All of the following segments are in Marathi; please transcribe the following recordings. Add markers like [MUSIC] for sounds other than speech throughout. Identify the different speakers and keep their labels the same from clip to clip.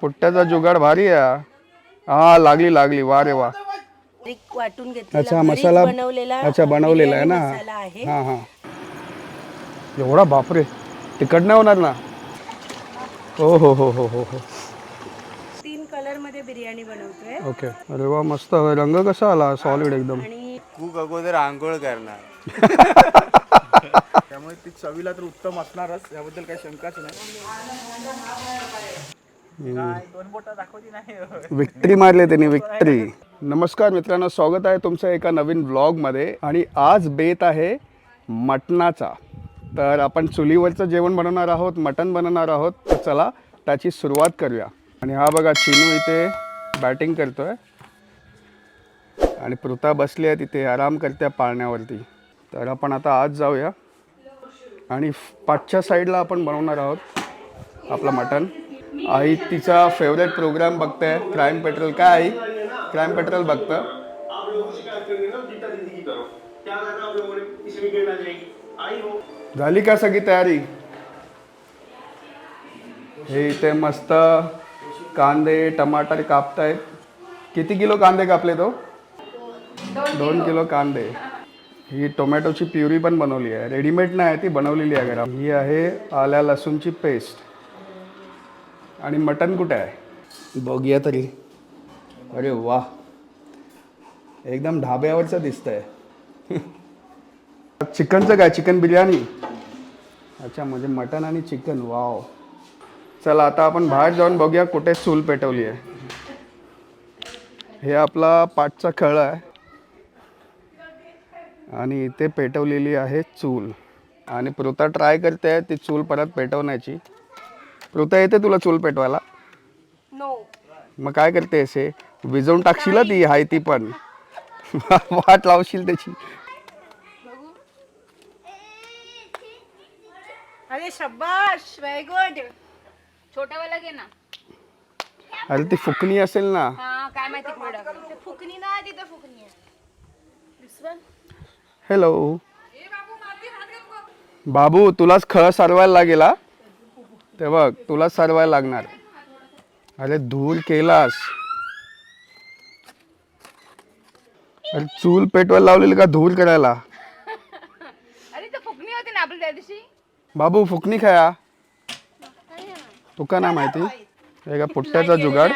Speaker 1: पुट्ट्याचा जुगाड भारी आहे. हा लागली लागली. वा रे वा.
Speaker 2: बारीक वाटून घेतलेला
Speaker 1: अच्छा
Speaker 2: घरीच
Speaker 1: मसाला
Speaker 2: बनवलेला
Speaker 1: अच्छा बनवलेला आहे ना?
Speaker 2: बिर्याणी मसाला आहे.
Speaker 1: हां हां. एवढा बापरे. तिखट नाही होणार ना? हो हो हो हो हो हो.
Speaker 2: तीन कलरमध्ये बिर्याणी बनवतोय.
Speaker 1: ओके. अरे वा मस्त. रंग कसा आला? सॉलिड एकदम.
Speaker 2: आणि
Speaker 3: खूप अगोदर आंघोळ करणार. [LAUGHS] त्यामुळे ती चवीला तर उत्तम असणारच. याबद्दल काही शंकाच नाही.
Speaker 1: विक्ट्री मारली त्यांनी विक्ट्री. नमस्कार मित्रांनो स्वागत आहे तुमचं एका नवीन ब्लॉगमध्ये आणि आज बेत आहे मटणाचा. तर आपण चुलीवरचं जेवण बनवणार आहोत मटण बनवणार आहोत. तर चला त्याची सुरुवात करूया. आणि हा बघा चिनू इथे बॅटिंग करतोय. आणि पृथा बसली आहे तिथे आराम करते पाळण्यावरती. तर आपण आता आज जाऊया. आणि पाचच्या साईडला आपण बनवणार आहोत आपलं मटण. आई तिचा फेवरेट प्रोग्राम बघते क्राईम पेट्रोल काय आई? Crime petrol बघतं. झाली का सगळी तयारी? हे इथे मस्त कांदे टमाटर कापतायत. किती किलो कांदे कापले तो? दोन किलो कांदे. ही टोमॅटोची प्युरी पण बनवली आहे. रेडीमेड नाही ती बनवलेली आहे घरा ही आहे आल्या लसूणची पेस्ट आणि मटण कुठे आहे? बघूया तरी. अरे वा एकदम ढाब्यावरचं दिसतंय. [LAUGHS] चिकनचं काय? चिकन बिर्याणी? अच्छा म्हणजे मटण आणि चिकन. वाव. चला आता आपण बाहेर जाऊन बघूया कुठे चूल पेटवली आहे. हे आपला पाठचा खळ आहे. आणि इथे पेटवलेली आहे चूल. आणि पृथा ट्राय करते आहे ती चूल परत पेटवण्याची. पृथा येते तुला चूल पेटवायला?
Speaker 2: नो
Speaker 1: मग काय करतेस हे? विजवून टाकशील हं ती हाय ती पण. [LAUGHS] वाट लावशील त्याची.
Speaker 2: अरे शब्बाश व्हेरी गुड
Speaker 4: छोटावाला घे ना.
Speaker 1: अरे ती फुकणी असेल ना.
Speaker 4: हा काय माहिती कुठे
Speaker 2: फुकणी ना तिथं फुकणी आहे.
Speaker 1: हॅलो बाबू तुलाच खळ सारवायला लागेल हा? ते बघ तुलाच सारवायला लागणार. अरे धूर केलास. अरे चूल पेटवायला लावलेली का धूर करायला?
Speaker 4: अरे तर फुकणी होती ना आपली त्या दिवशी?
Speaker 1: बाबू फुकणी खाया. तुका ना माहिती? हे का पुट्ट्याचा जुगाड?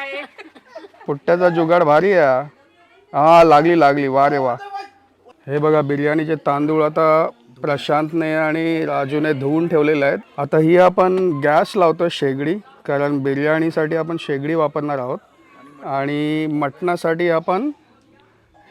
Speaker 1: पुट्ट्याचा जुगाड भारी आहे. हा लागली लागली. वा रे वा. हे बघा बिर्याणीचे तांदूळ आता प्रशांतने आणि राजूने धुवून ठेवलेले आहेत. आता ही आपण गॅस लावतो शेगडी कारण बिर्याणीसाठी आपण शेगडी वापरणार आहोत. आणि मटणासाठी आपण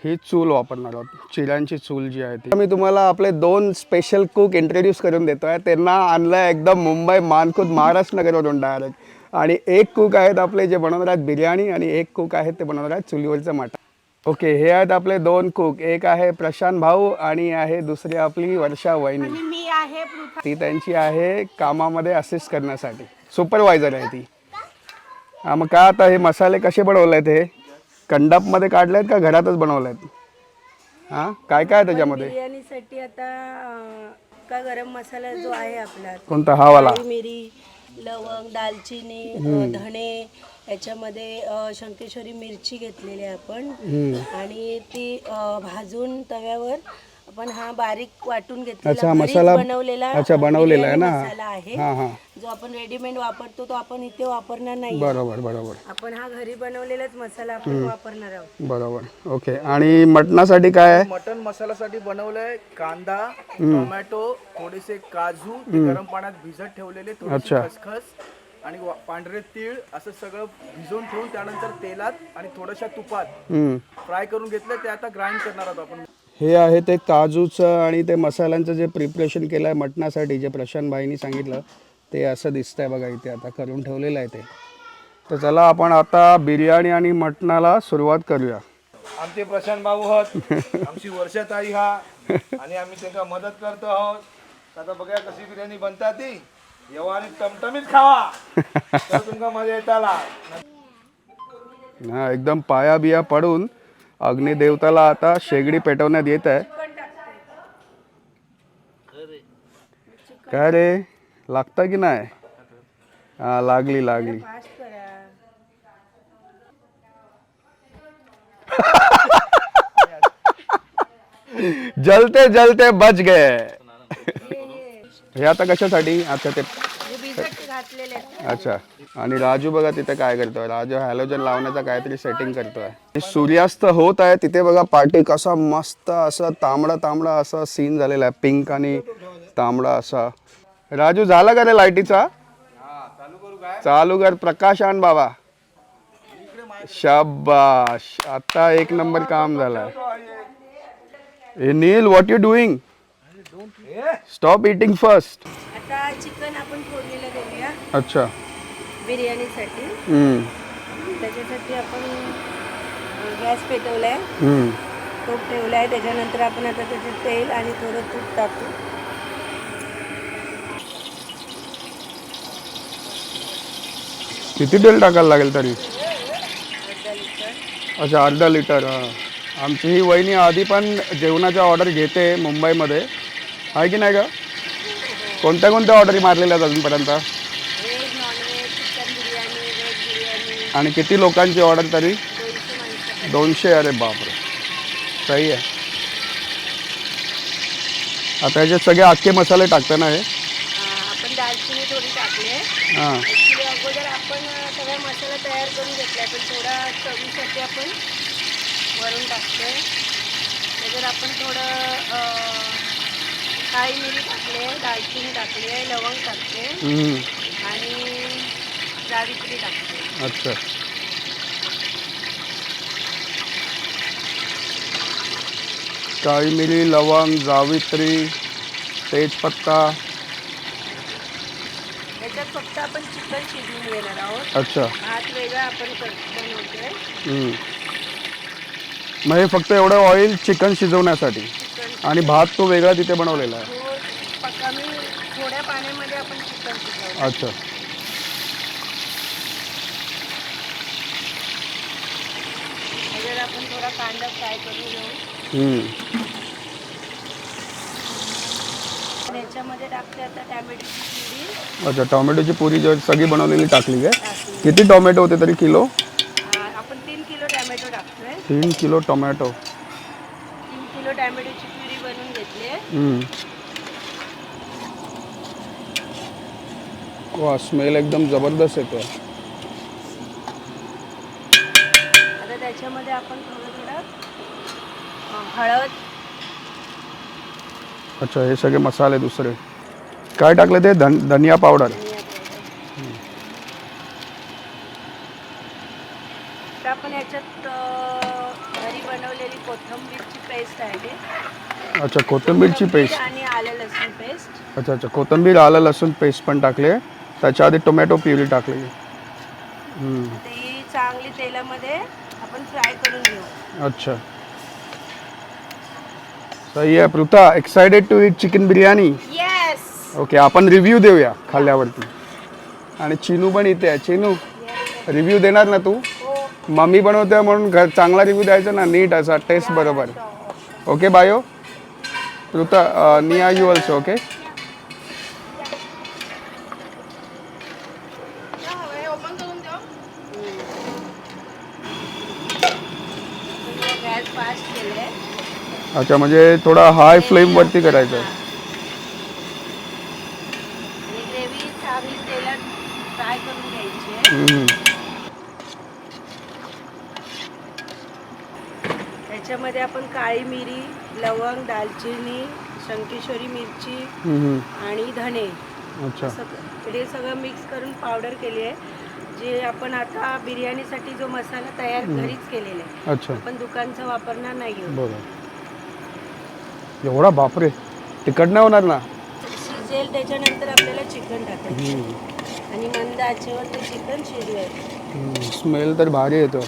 Speaker 1: ही चूल वापरणार आहोत. चिऱ्यांची चूल जी आहे ती. मी तुम्हाला आपले दोन स्पेशल कुक इंट्रोड्यूस करून देतो आहे त्यांना आणलं आहे एकदम मुंबई मानखुद महाराष्ट्रनगरवरून डायरेक्ट आणि एक कुक आहेत आपले जे बनवणार आहेत बिर्याणी आणि एक कुक आहेत ते बनवणार आहेत चुलीवरचं मटण. ओके हे आहेत आपले दोन कुक एक आहे प्रशांत भाऊ आणि आहे दुसरी आपली वर्षा वहिनी.
Speaker 2: आणि मी आहे पृथा.
Speaker 1: ती त्यांची आहे कामामध्ये असिस्ट करण्यासाठी. सुपरवायझर आहे ती. हा मग काय आता हे मसाले कसे बनवले आहेत हे? कंडपमध्ये काढले आहेत का घरातच बनवले आहेत हां काय काय आहे त्याच्यामध्ये?
Speaker 2: बिर्याणीसाठी आता अं, का गरम मसाला जो आहे आपला.
Speaker 1: कोणता? हा वाला.
Speaker 2: मिरी लवंग दालचिनी अं, धणे याच्यामध्ये शंकेश्वरी मिरची घेतलेली आहे आपण. आणि ती भाजून तव्यावर आपण हा बारीक वाटून घेतलेला
Speaker 1: मसाला
Speaker 2: बनवलेला
Speaker 1: अच्छा बनवलेला आहे ना?
Speaker 2: मसाला आहे.
Speaker 1: हां हां.
Speaker 2: जो आपण रेडीमेड वापरतो तो आपण इथे वापरणार नाही.
Speaker 1: बरोबर बरोबर.
Speaker 2: आपण हा घरी बनवलेलाच मसाला आपण वापरणार आहोत.
Speaker 1: बरोबर. ओके आणि मटणासाठी काय आहे?
Speaker 3: मटन मसाल्यासाठी बनवलंय कांदा टोमॅटो थोडेसे काजू गरम पाण्यात भिजत ठेवलेले
Speaker 1: अच्छा.
Speaker 3: खसखस आणि वा- पांढरे तीळ असं सगळं भिजवून ठेवून त्यानंतर तेलात आणि थोड्याशा तुपात
Speaker 1: हम्म.
Speaker 3: फ्राय करून घेतलं ते आता ग्राइंड करणार आहोत आपण.
Speaker 1: हे आहे ते काजूचं आणि ते मसाल्यांचं जे प्रिपरेशन केलं आहे मटणासाठी जे प्रशांत भाईनी सांगितलं ते असं दिसतंय बघा इथे आता करून ठेवलेलं आहे ते. तर चला आपण आता बिर्याणी आणि मटणाला सुरुवात करूया.
Speaker 3: आमचे प्रशांत भाऊ आहोत. आमची वर्षाताई हा. आणि आम्ही त्यांना मदत करतो आहोत. आता बघा कशी बिर्याणी बनतात ती. खावा.
Speaker 1: एकदम पाया बिया पडून अग्निदेवताला आता शेगडी पेटवण्यात येत आहे. काय रे लागता की नाही? हा लागली लागली. [LAUGHS] जलते जलते बच गए. हे आता कशासाठी? अच्छा ते. अच्छा. आणि राजू बघा तिथे काय करतोय. राजू हॅलोजन लावण्याचा काहीतरी सेटिंग करतोय. सूर्यास्त होत आहे. तिथे बघा पाठी कसा मस्त असा तांबडा तांबडा असा सीन झालेला आहे. पिंक आणि तांबडा असा. राजू झाला का रे लाईटीचा? चालू कर प्रकाश आण बाबा. शाबाश. आता एक नंबर काम झालं hey Neel what you doing stop eating first
Speaker 2: आता चिकन आपण फोडणीला देऊया.
Speaker 1: अच्छा.
Speaker 2: बिर्याणीसाठी.
Speaker 1: हम्म,
Speaker 2: त्याच्यासाठी आपण गॅस पेटवलाय.
Speaker 1: हम्म.
Speaker 2: तूप ठेवलाय. त्याच्यानंतर आपण आता त्याच्यात तेल आणि थोडं तूप टाकू.
Speaker 1: किती तेल टाकायला लागेल तरी? अच्छा अर्धा लिटर हां. आमची ही वहिनी आधी पण जेवणाच्या ऑर्डर घेते मुंबईमध्ये. आहे की नाही का कोणत्या कोणत्या ऑर्डरी मारलेल्या आहेत अजूनपर्यंत?
Speaker 2: Veg non veg chicken biryani veg biryani.
Speaker 1: आणि किती लोकांची ऑर्डर तरी?
Speaker 2: दोनशे माणसं
Speaker 1: दोनशे अरे बापरे. सही आहे. आता ह्याच्यात सगळे अख्खे मसाले टाकते ना हे?
Speaker 2: हा, आपण दालचिनी थोडी टाकली आहे.
Speaker 1: हां.
Speaker 2: ॲक्च्युली अगोदर आपण अ, सगळा मसाला तयार करून घेतला पण थोडा चवीसाठी आपण वरून टाकतोय. त्याच्यात आपण थोडं अ, काळी मिरी टाकली दालचिनी टाकली आहे लवंग
Speaker 1: हम्म,
Speaker 2: आणि जावित्री टाकते
Speaker 1: अच्छा. काळी मिरी लवंग जावित्री तेजपत्ता.
Speaker 2: त्याच्यात फक्त आपण चिकन शिजवून घेणार आहोत.
Speaker 1: अच्छा.
Speaker 2: भात वेगळा आपण कर बनवतोय.
Speaker 1: हम्म. मग हे फक्त एवढं ऑइल चिकन शिजवण्यासाठी. आणि भात तो वेगळा तिथे बनवलेला आहे.
Speaker 2: थोड कमी थोड्या पाण्यामध्ये आपण चिकन शिजवलं.
Speaker 1: अच्छा.
Speaker 2: त्याच्यात आपण थोडा कांदा फ्राय करून घेऊ.
Speaker 1: हम्म.
Speaker 2: आणि याच्यामध्ये टाकते आता टॅमॅटोची प्युरी
Speaker 1: अच्छा टोमॅटोची पुरी जर सगळी बनवलेली टाकली काय?
Speaker 2: टाकली.
Speaker 1: किती टोमॅटो होते तरी किलो?
Speaker 2: आ, आपण तीन किलो टॅमॅटो टाकतोय.
Speaker 1: तीन किलो टोमॅटो.
Speaker 2: तीन किलो टॅमॅटोची प्युरी बनवून घेतली आहे
Speaker 1: हम्म. वा स्मेल एकदम जबरदस्त येतो
Speaker 2: आता त्याच्यामध्ये आपण थोडं थोडं अ, हळद.
Speaker 1: अच्छा हे सगळे मसाले दुसरे. काय टाकले ते? धन धनिया पावडर
Speaker 2: तर आपण याच्यात अ, घरी बनवलेली कोथिंबीरची पेस्ट आहे
Speaker 1: अच्छा कोथिंबीरची पेस्ट
Speaker 2: आणि आलं लसूण पेस्ट
Speaker 1: अच्छा अच्छा कोथिंबीर आलं लसूण पेस्ट पण टाकले. त्याच्या आधी टोमॅटो प्युरी टाकलेली. हम्म.
Speaker 2: ती चांगली तेलामध्ये आपण फ्राय करून घेऊ.
Speaker 1: अच्छा. सही आहे Pritha. Excited to eat chicken biryani
Speaker 2: yes
Speaker 1: okay आपण रिव्ह्यू देऊया खाल्ल्यावरती. आणि चिनू पण इथे आहे. चिनू रिव्ह्यू देणार ना तू?
Speaker 2: हो.
Speaker 1: मम्मी बनवते म्हणून घर चांगला रिव्ह्यू द्यायचा ना? नीट असा टेस्ट बरोबर. Okay bio. You also okay
Speaker 2: gas fast केले
Speaker 1: अच्छा म्हणजे थोडा हाय फ्लेमवरती करायचं. आहे
Speaker 2: आणि ग्रेव्ही चांगली तेलात फ्राय करून घ्यायची आहे
Speaker 1: हम्म.
Speaker 2: त्याच्यामध्ये आपण काळी मिरी लवंग दालचिनी शंकेश्वरी मिरची. आणि धणे
Speaker 1: अच्छा.
Speaker 2: सगळं हे सगळं मिक्स करून पावडर केली आहे. जे आपण आता बिर्याणीसाठी जो मसाला तयार घरीच केलेला आहे.
Speaker 1: अच्छा.
Speaker 2: आपण दुकानचा वापरणार नाही
Speaker 1: एवढा बापरे. तिखट नाही होणार ना?
Speaker 2: शिजेल त्याच्यानंतर आपल्याला चिकन टाकायचं. आणि मंद आचेवर ते चिकन शिजवायचं.
Speaker 1: स्मेल तर भारी येतो.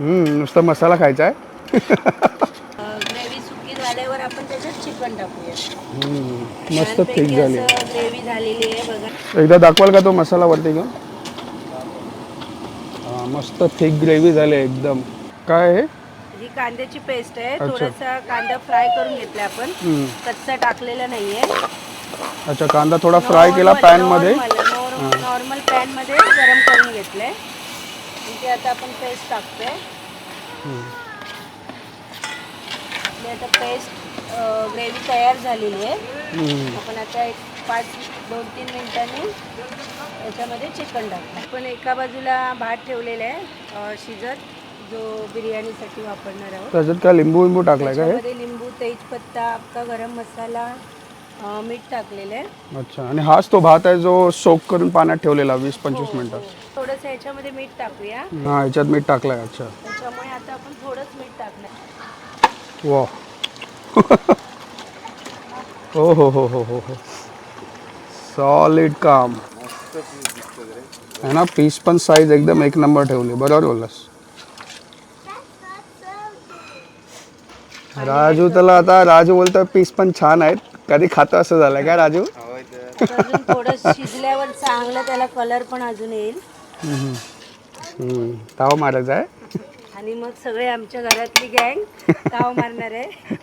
Speaker 1: नुसता मसाला खायचा आहे
Speaker 2: ग्रेव्ही सुकी झाल्यावर आपण त्याच्यात चिकन टाकूया.
Speaker 1: हम्म, मस्त थिक झाली.
Speaker 2: ग्रेव्ही झालेली आहे बघा.
Speaker 1: एकदा दाखवाल का तो मसाला वरती घेऊन? मस्त थिक ग्रेव्ही झाली एकदम. काय आहे?
Speaker 2: ही कांद्याची पेस्ट आहे. थोडासा कांदा फ्राय करून घेतला आपण. कच्चा टाकलेला नाहीये.
Speaker 1: अच्छा कांदा थोडा फ्राय केला पॅनमध्ये.
Speaker 2: नॉर्मल पॅनमध्ये गरम करून घेतलंय. इथे आता आपण पेस्ट टाकतोय. आपली आता पेस्ट ग्रेव्ही तयार झालेली आहे. आपण आता एक पाच दोन तीन मिनिटांनी याच्यामध्ये चिकन टाकतो आपण एका बाजूला भात ठेवलेला आहे शिजत जो बिर्याणीसाठी वापरणार आहोत.
Speaker 1: त्याच्यात काय लिंबू लिंबू टाकलाय का
Speaker 2: त्याच्यामध्ये लिंबू तेजपत्ता अख्खा गरम मसाला अ, मीठ टाकलेलं आहे.
Speaker 1: अच्छा आणि हाच तो भात आहे जो सोक करून पाण्यात ठेवलेला वीस पंचवीस मिनिटं.
Speaker 2: थोडंसं याच्यामध्ये मीठ टाकूया.
Speaker 1: हा ह्याच्यात मीठ टाकलंय अच्छा.
Speaker 2: त्याच्यामुळे आता आपण थोडंच मीठ टाकणार.
Speaker 1: वा हो हो हो हो हो हो. सॉलिड काम. है ना पीस पण साईज एकदम एक नंबर ठेवली बरोबर बोललास. राजू त्याला आता राजू बोलतो पीस पण छान आहेत. कधी खातो असं झालंय का राजू?
Speaker 2: अजून थोडं शिजल्यावर चांगलं त्याला कलर पण अजून येईल.
Speaker 1: हम्म. ताव मारायचा आहे.
Speaker 2: आणि मग सगळे आमच्या घरातली गँग ताव मारणार आहे.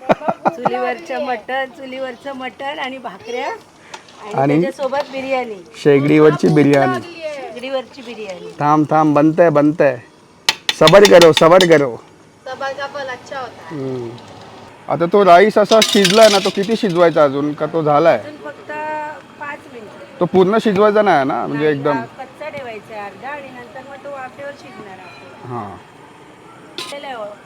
Speaker 2: चुलीवरचं मटण चुलीवरचं मटण आणि भाकऱ्या आणि
Speaker 1: आणि?
Speaker 2: त्याच्यासोबत बिर्याणी.
Speaker 1: शेगडीवरची बिर्याणी.
Speaker 2: शेगडीवरची बिर्याणी.
Speaker 1: थांब थांब बनतंय बनतंय. सबर करो सबर करो. हम्म. आता तो राईस असा शिजलाय ना तो किती शिजवायचा अजून? का तो झालाय?
Speaker 2: अजून फक्त पाच मिनिटं.
Speaker 1: तो पूर्ण शिजवायचा नाही ना म्हणजे एकदम?
Speaker 2: कच्चा ठेवायचा अर्धा आणि नंतर मग तो वाफेवर शिजणार
Speaker 1: हां.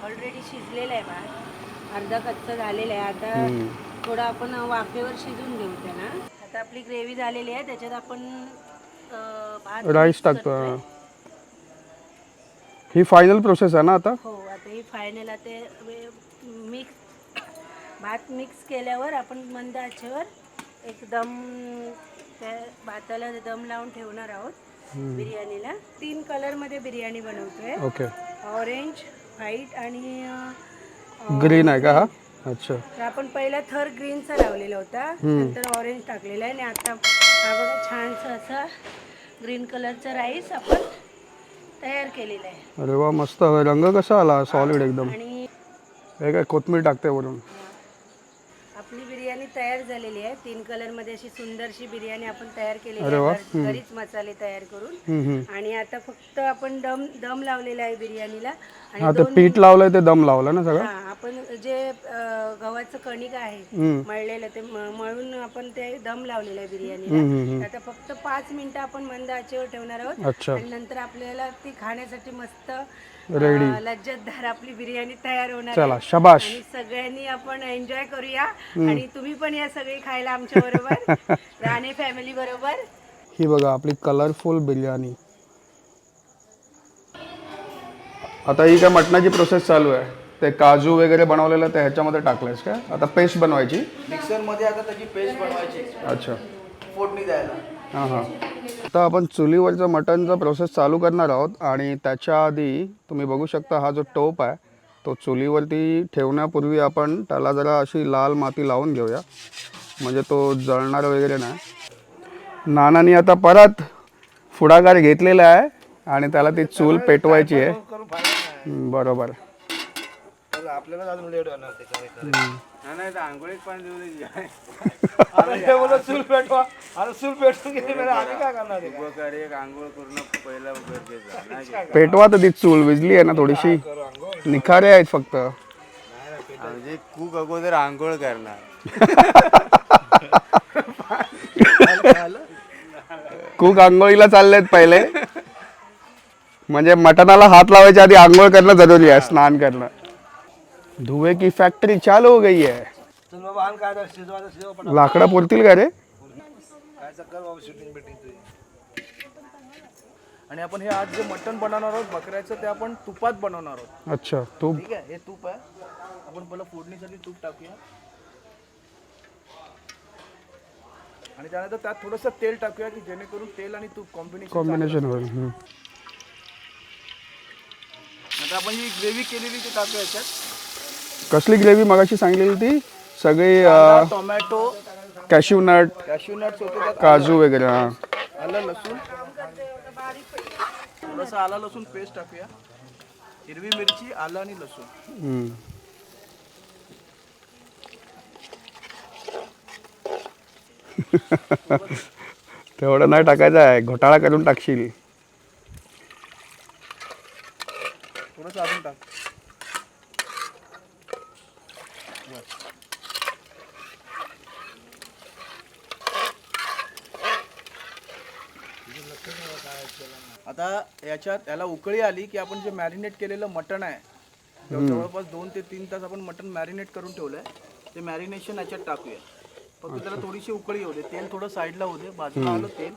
Speaker 2: ऑलरेडी शिजलेला आहे भात अर्धा कच्चा झालेला आहे. आता थोडं आपण वाफेवर शिजून घेऊ त्याला. आता आपली ग्रेव्ही झालेली आहे त्याच्यात आपण अं, भात
Speaker 1: राईस टाकतो. हां. ही फायनल प्रोसेस आहे ना आता?
Speaker 2: हो आता ही फायनल ते मिक्स भात मिक्स केल्यावर आपण मंद आचेवर एक दम त्या भाताला दम लावून ठेवणार आहोत बिर्याणीला. तीन कलरमध्ये बिर्याणी बनवतोय.
Speaker 1: ओके.
Speaker 2: ऑरेंज व्हाईट आणि अं,
Speaker 1: ग्रीन आहे का हा? अच्छा.
Speaker 2: तर आपण पहिला थर ग्रीनचा लावलेला होता. नंतर ऑरेंज टाकलेला आहे. आणि आता हा बघा छानसा असा ग्रीन कलरचा राईस आपण तयार केलेला आहे.
Speaker 1: अरे वा मस्त. रंग कसा आला? सॉलिड एकदम.
Speaker 2: आणि
Speaker 1: हे काय कोथमीर टाकते वरून.
Speaker 2: बिर्याणी तयार झालेली आहे. तीन कलरमध्ये अशी सुंदरशी बिर्याणी आपण तयार केलेली
Speaker 1: अरे वा.
Speaker 2: आहे घर- घरीच मसाले तयार करून.
Speaker 1: हम्म, हम्म.
Speaker 2: आणि आता फक्त आपण दम दम लावलेला आहे बिर्याणीला.
Speaker 1: हा
Speaker 2: आणि
Speaker 1: ते पीठ लावलंय ते दम लावलं ना सगळं?
Speaker 2: हा आपण जे अं, गव्हाचं कणिक आहे. मळलेलं ते म- मळून आपण ते दम लावलेलं आहे बिर्याणीला.
Speaker 1: हम्म.
Speaker 2: आता फक्त पाच मिनिटं आपण मंद आचेवर ठेवणार आहोत.
Speaker 1: अच्छा.
Speaker 2: आणि नंतर आपल्याला ती खाण्यासाठी मस्त
Speaker 1: रेडी.
Speaker 2: अं, लज्जतदार आपली बिर्याणी तयार होणार
Speaker 1: चला शबाश.
Speaker 2: आणि सगळ्यांनी आपण एन्जॉय करूया. आणि तुम्ही पण या सगळी खायला आमच्या बरोबर. [LAUGHS] राणे फॅमिली बरोबर.
Speaker 1: ही बघा आपली कलरफुल बिर्याणी. आता ही काय मटणाची प्रोसेस चालू आहे. ते काजू वगैरे बनवलेलं ते ह्याच्यामध्ये टाकलंयस का आता पेस्ट बनवायची?
Speaker 3: मिक्सरमध्ये आता त्याची पेस्ट बनवायची
Speaker 1: अच्छा.
Speaker 3: फोडणी द्यायला.
Speaker 1: हां हां. आता आपण चुलीवरचं मटनचा प्रोसेस चालू करणार आहोत आणि त्याच्या आधी तुम्ही बघू शकता हा जो टोप आहे तो चुलीवरती ठेवण्यापूर्वी आपण त्याला जरा अशी लाल माती लावून घेऊया. म्हणजे तो जळणार वगैरे नाही. नानानी आता परत पुढाकार घेतलेला आहे आणि त्याला ती चूल पेटवायची आहे
Speaker 3: करून फायदा नाही
Speaker 1: हम्म, बरोबर.
Speaker 3: तर आपल्याला अजून लेट होणार ते कार्यक्रम.
Speaker 5: नाही तर आंघोळीत पाणी देऊ दे.
Speaker 3: अरे हे बोलत चूल पेटवा. अरे चूल पेटून गेली म्हणजे आम्ही काय करणार आहे?
Speaker 5: उपकार एक आंघोळ करणं पहिला गरजेचं आहे. नाही का?
Speaker 1: पेटवा तर ती चूल विजली आहे ना थोडीशी. निखारे आहेत फक्त.
Speaker 5: म्हणजे कूक अगोदर आंघोळ करणार.
Speaker 1: कुक आंघोळीला चाललेत पहिले. म्हणजे मटणाला हात लावायच्या आधी आंघोळ करणं जरुरी आहे स्नान करणं. धुवे की फॅक्टरी चालू हो गई है
Speaker 3: पण
Speaker 1: लाकडं पुरतील का रे?
Speaker 3: आणि आपण हे आज जे मटण बनवणार आहोत बकऱ्याचं ते आपण तुपात बनवणार आहोत.
Speaker 1: अच्छा तू
Speaker 3: ठीक आहे हे तूप आहे. आपण पहिलं फोडणीसाठी तूप टाकूया. आणि त्यानंतर त्यात थोडंसं तेल टाकूया की जेणेकरून तेल आणि तूप कॉम्बिनेशन
Speaker 1: कॉम्बिनेशन होईल
Speaker 3: आपण ही ग्रेव्ही केलेली ती याच्यात.
Speaker 1: कसली ग्रेव्ही मगाशी सांगलेली ती? सगळी
Speaker 3: कांदा, tomato
Speaker 1: cashew nut
Speaker 3: cashew nuts होते त्यात
Speaker 1: काजू वगैरे हा.
Speaker 3: आलं लसूण. थोडंसं आलं लसूण पेस्ट टाकूया. हिरवी मिरची आलं आणि लसूण.
Speaker 1: हम्म. [LAUGHS] तेवढं नाही टाकायचं आहे. घोटाळा करून टाकशील.
Speaker 3: थोडंसं अजून टाक. आता याच्यात याला उकळी आली की आपण जे मॅरिनेट केलेलं मटण आहे जवळ- जवळपास दोन ते तीन तास आपण मटण मॅरिनेट करून ठेवलंय. ते मॅरिनेशन याच्यात टाकूया. फक्त त्याला थोडीशी उकळी दे. तेल थोडं साईडला होऊ दे. बाजूला आलं तेल.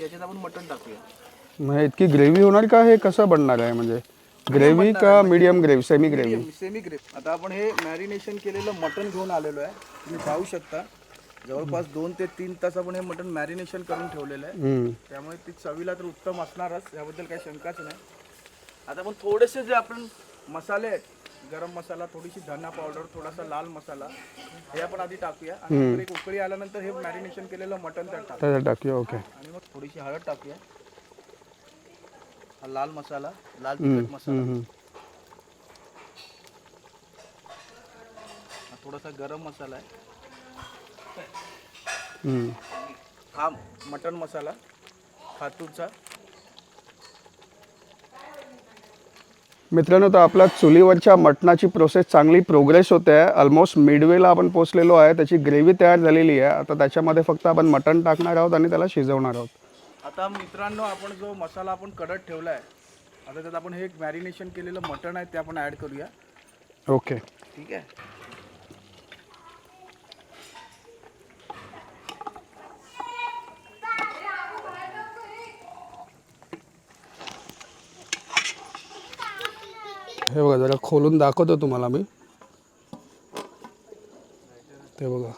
Speaker 3: याच्यात आपण मटण टाकूया.
Speaker 1: मग हे इतकी ग्रेव्ही होणार का? हे कसं बनणार आहे? म्हणजे ग्रेव्ही का medium gravy semi gravy
Speaker 3: semi grape आता आपण हे मॅरिनेशन केलेलं मटण घेऊन आलेलो आहे. तुम्ही पाहू शकता. जवळपास दोन ते तीन तास आपण हे मटण मॅरिनेशन करून ठेवलेलं आहे. त्यामुळे ती चवीला तर उत्तम असणारच. याबद्दल काही शंकाच नाही. आता आपण थोडेसे जे आपण मसाले आहेत गरम मसाला थोडीशी धना पावडर थोडासा लाल मसाला हे आपण आधी टाकूया. आणि नंतर एक उकळी आल्यानंतर हे मॅरिनेशन केलेलं मटण त्यात
Speaker 1: टाकूया. ओके
Speaker 3: आणि मग थोडीशी हळद टाकूया. हा लाल मसाला लाल तिखट मसाला. हा थोडासा गरम मसाला आहे.
Speaker 1: हम्म.
Speaker 3: हा मटन मसाला खातूचा.
Speaker 1: मित्रांनो तर आपल्या चुलीवरच्या मटणाची प्रोसेस चांगली प्रोग्रेस होते. आहे ऑलमोस्ट मिडवेला आपण पोचलेलो आहे. त्याची ग्रेव्ही तयार झालेली आहे. आता त्याच्यामध्ये फक्त आपण मटण टाकणार आहोत आणि त्याला शिजवणार आहोत.
Speaker 3: आता मित्रांनो आपण जो मसाला आपण कडत ठेवला आहे आता त्यात आपण हे मॅरिनेशन केलेलं मटण आहे ते आपण ॲड करूया.
Speaker 1: ओके
Speaker 3: ठीक आहे?
Speaker 1: हे बघा जरा खोलून दाखवतो तुम्हाला मी. ते बघा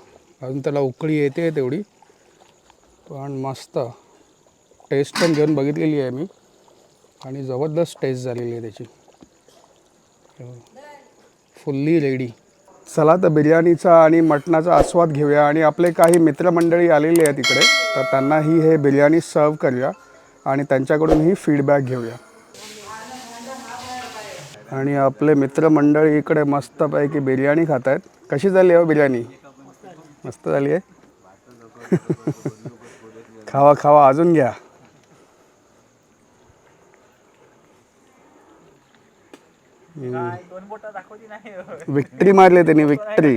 Speaker 1: अजून त्याला उकळी येते तेवढी. पण मस्त. टेस्ट पण घेऊन बघितलेली आहे मी. आणि जबरदस्त टेस्ट झालेली आहे त्याची. Fully ready. चला तर बिर्याणीचा आणि मटणाचा आस्वाद घेऊया. आणि आपले काही मित्रमंडळी आलेले आहेत तिकडे तर त्यांनाही हे बिर्याणी सर्व करूया. आणि त्यांच्याकडूनही फीडबॅक घेऊया. आणि आपले मित्रमंडळी इकडे मस्तपैकी बिर्याणी खात आहेत कशी झाली हो बिर्याणी? मस्त झाली आहे? [LAUGHS] खावा खावा अजून घ्या. विक्ट्री मारली त्यांनी विक्ट्री.